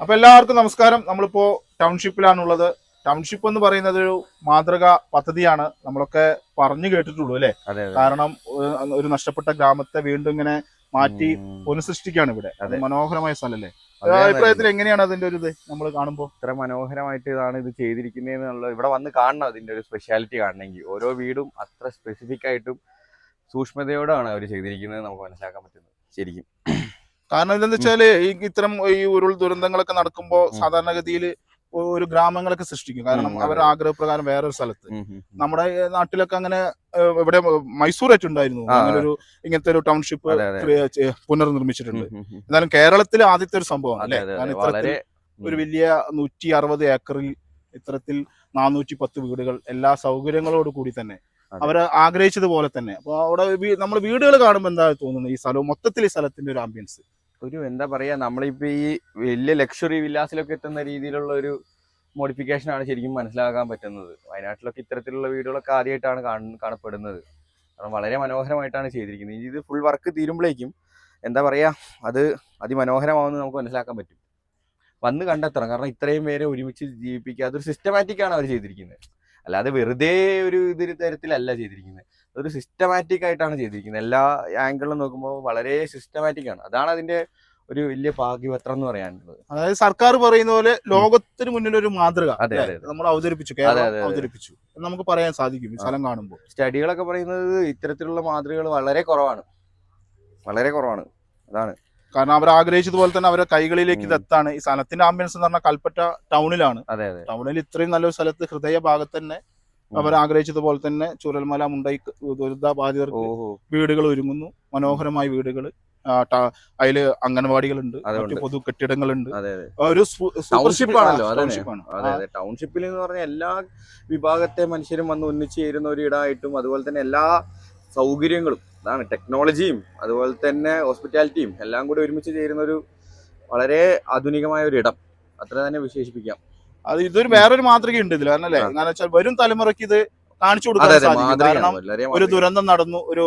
അപ്പൊ എല്ലാവർക്കും നമസ്കാരം. നമ്മളിപ്പോ ടൗൺഷിപ്പിലാണുള്ളത്. ടൗൺഷിപ്പ് എന്ന് പറയുന്നത് ഒരു മാതൃക പദ്ധതിയാണ്. നമ്മളൊക്കെ പറഞ്ഞു കേട്ടിട്ടുള്ളൂ അല്ലെ? കാരണം ഒരു നഷ്ടപ്പെട്ട ഗ്രാമത്തെ വീണ്ടും ഇങ്ങനെ മാറ്റി. പുനഃസൃഷ്ടിക്കാണ് ഇവിടെ. അത്. മനോഹരമായ സ്ഥലല്ലേ. അഭിപ്രായത്തിൽ എങ്ങനെയാണ് അതിന്റെ ഒരു ഇത് നമ്മൾ കാണുമ്പോൾ ഇത്ര മനോഹരമായിട്ട് ഇതാണ് ഇത് ചെയ്തിരിക്കുന്നതെന്നുള്ള ഇവിടെ വന്ന് കാണണം അതിന്റെ ഒരു സ്പെഷ്യാലിറ്റി കാണണമെങ്കിൽ. ഓരോ വീടും അത്ര സ്പെസിഫിക് ആയിട്ടും സൂക്ഷ്മതയോടാണ് അവർ ചെയ്തിരിക്കുന്നത് നമുക്ക് മനസ്സിലാക്കാൻ പറ്റുന്നത്. ശരിക്കും. കാരണം എന്താണെന്ന് വെച്ചാൽ ഈ ഇത്തരം ഈ ഉരുൾ ദുരന്തങ്ങളൊക്കെ നടക്കുമ്പോൾ. സാധാരണഗതിയിൽ ഒരു ഗ്രാമങ്ങളൊക്കെ സൃഷ്ടിക്കും. കാരണം അവർ അവരുടെ ആഗ്രഹപ്രകാരം വേറൊരു സ്ഥലത്ത്. നമ്മുടെ നാട്ടിലൊക്കെ അങ്ങനെ ഇവിടെ മൈസൂർ ആയിട്ടുണ്ടായിരുന്നു. ആ, അങ്ങനെ ഒരു ഇങ്ങനത്തെ ഒരു ടൗൺഷിപ്പ്. പുനർനിർമ്മിച്ചിട്ടുണ്ട്. എന്നാലും കേരളത്തിൽ ആദ്യത്തെ ഒരു സംഭവമാണ് അല്ലെ? കാരണം ഇത്തരത്തിൽ ഒരു വലിയ നൂറ്റി അറുപത് ഏക്കറിൽ ഇത്തരത്തിൽ നാനൂറ്റി പത്ത് വീടുകൾ എല്ലാ സൗകര്യങ്ങളോട് കൂടി തന്നെ. അവർ ആഗ്രഹിച്ചതുപോലെ തന്നെ. അപ്പൊ അവിടെ നമ്മൾ വീടുകൾ കാണുമ്പോൾ എന്താ തോന്നുന്നത് ഈ സ്ഥലവും മൊത്തത്തിൽ ഈ സ്ഥലത്തിന്റെ ഒരു ആംബിയൻസ് ഒരു എന്താ പറയാ നമ്മളിപ്പോ ഈ വലിയ ലക്ഷറി വില്ലാസിലൊക്കെ എത്തുന്ന രീതിയിലുള്ള ഒരു മോഡിഫിക്കേഷൻ ആണ് ശരിക്കും മനസ്സിലാക്കാൻ പറ്റുന്നത്. വയനാട്ടിലൊക്കെ ഇത്തരത്തിലുള്ള വീടുകളൊക്കെ ആദ്യമായിട്ടാണ് കാണ- കാണപ്പെടുന്നത്. കാരണം വളരെ മനോഹരമായിട്ടാണ് ചെയ്തിരിക്കുന്നത്. ഇത് ഫുൾ വർക്ക് തീരുമ്പോഴേക്കും എന്താ പറയാ അത് അതിമനോഹരമാവുമെന്ന് നമുക്ക് മനസ്സിലാക്കാൻ പറ്റും. വന്ന് കണ്ടെത്തണം. കാരണം ഇത്രയും പേരെ ഒരുമിച്ച് ജീവിപ്പിക്കുക അതൊരു സിസ്റ്റമാറ്റിക്കാണ് അവർ ചെയ്തിരിക്കുന്നത്. അല്ലാതെ വെറുതെ ഒരു ഇതിന് തരത്തിലല്ല ചെയ്തിരിക്കുന്നത്. അതൊരു സിസ്റ്റമാറ്റിക് ആയിട്ടാണ് ചെയ്തിരിക്കുന്നത്. എല്ലാ ആംഗിളിലും നോക്കുമ്പോൾ വളരെ സിസ്റ്റമാറ്റിക് ആണ്. അതാണ് അതിന്റെ ഒരു വലിയ ഭാഗ്യപത്രം എന്ന് പറയാനുള്ളത്. അതായത് സർക്കാർ പറയുന്ന പോലെ ലോകത്തിന് മുന്നിൽ ഒരു മാതൃക. നമ്മൾ അവതരിപ്പിച്ചു കേരളം. അവതരിപ്പിച്ചു. നമുക്ക് പറയാൻ സാധിക്കും ഈ സ്ഥലം കാണുമ്പോൾ. സ്റ്റഡികളൊക്കെ പറയുന്നത് ഇത്തരത്തിലുള്ള മാതൃകകൾ വളരെ കുറവാണ്. വളരെ കുറവാണ്. അതാണ്. കാരണം അവർ ആഗ്രഹിച്ചതുപോലെ തന്നെ അവരുടെ കൈകളിലേക്ക് ഇത്. എത്താണ്. ഈ സ്ഥലത്തിന്റെ ആംബിയൻസ് എന്ന് പറഞ്ഞാൽ കൽപ്പറ്റ ടൗണിലാണ് അതെ അതെ. ടൗണിൽ ഇത്രയും നല്ലൊരു സ്ഥലത്ത് ഹൃദയ ഭാഗത്ത് തന്നെ. അവർ ആഗ്രഹിച്ചതുപോലെ തന്നെ ചുരൽമല മുണ്ടൈ ദുരിത ബാധിതർക്ക് വീടുകൾ ഒരുങ്ങുന്നു. മനോഹരമായ വീടുകൾ അതിൽ അംഗൻവാടികളുണ്ട്. പൊതു കെട്ടിടങ്ങളുണ്ട്. ഒരു ടൗൺഷിപ്പിൽ എന്ന് പറഞ്ഞാൽ എല്ലാ വിഭാഗത്തെ മനുഷ്യരും വന്ന് ഒന്നിച്ചു ചേരുന്ന ഒരു ഇടമായിട്ടും അതുപോലെ തന്നെ എല്ലാ സൗകര്യങ്ങളും അതാണ് ടെക്നോളജിയും അതുപോലെ തന്നെ ഹോസ്പിറ്റാലിറ്റിയും എല്ലാം കൂടി ഒരുമിച്ച് ചേരുന്ന ഒരു വളരെ ആധുനികമായ ഒരു ഇടം. അത്ര തന്നെ വിശേഷിപ്പിക്കാം. അത് ഇതൊരു വേറൊരു മാതൃകയുണ്ട് ഇതിൽ കാരണം അല്ലേ. കാരണം വെച്ചാൽ വരും തലമുറയ്ക്ക് ഇത് കാണിച്ചു കൊടുക്കാൻ സാധിക്കും. കാരണം ഒരു ദുരന്തം നടന്നു. ഒരു.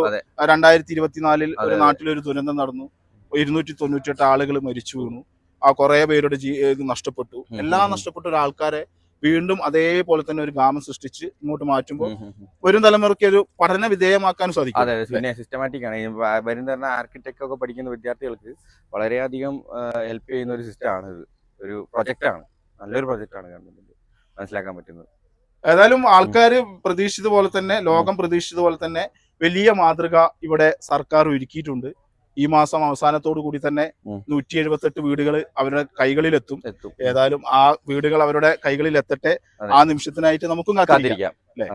രണ്ടായിരത്തി ഇരുപത്തിനാലിൽ ഒരു നാട്ടിൽ ഒരു ദുരന്തം നടന്നു. ഇരുന്നൂറ്റി തൊണ്ണൂറ്റെട്ട് ആളുകൾ മരിച്ചു വീണു. ആ കുറെ പേരുടെ ജീ ഇത് നഷ്ടപ്പെട്ടു. എല്ലാം നഷ്ടപ്പെട്ട ഒരാൾക്കാരെ വീണ്ടും അതേപോലെ തന്നെ ഒരു ഗ്രാമം സൃഷ്ടിച്ച് ഇങ്ങോട്ട് മാറ്റുമ്പോൾ. വരും തലമുറയ്ക്ക് ഒരു പഠന വിധേയമാക്കാൻ സാധിക്കും. അതെ പിന്നെ സിസ്റ്റമാറ്റിക് ആണ്. വരും തരുന്ന ആർക്കിടെക്ട് ഒക്കെ പഠിക്കുന്ന വിദ്യാർത്ഥികൾക്ക് വളരെയധികം ഹെൽപ്പ് ചെയ്യുന്ന ഒരു സിസ്റ്റം ആണ് ഇത് ഒരു പ്രൊജക്റ്റ് ആണ്. നല്ലൊരു പ്രൊജക്റ്റാണ് ഗവൺമെന്റിന്റെ. മനസ്സിലാക്കാൻ പറ്റുന്നത്. ഏതായാലും ആൾക്കാർ പ്രതീക്ഷിച്ചതുപോലെ തന്നെ ലോകം പ്രതീക്ഷിച്ചതുപോലെ തന്നെ വലിയ മാതൃക ഇവിടെ സർക്കാർ ഒരുക്കിയിട്ടുണ്ട്. ഈ മാസം അവസാനത്തോടു കൂടി തന്നെ. നൂറ്റി എഴുപത്തെട്ട് വീടുകൾ അവരുടെ കൈകളിലെത്തും. എത്തും. ഏതായാലും ആ വീടുകൾ അവരുടെ കൈകളിൽ എത്തട്ടെ ആ നിമിഷത്തിനായിട്ട് നമുക്കും കാത്തിരിക്കാം. അല്ലേ?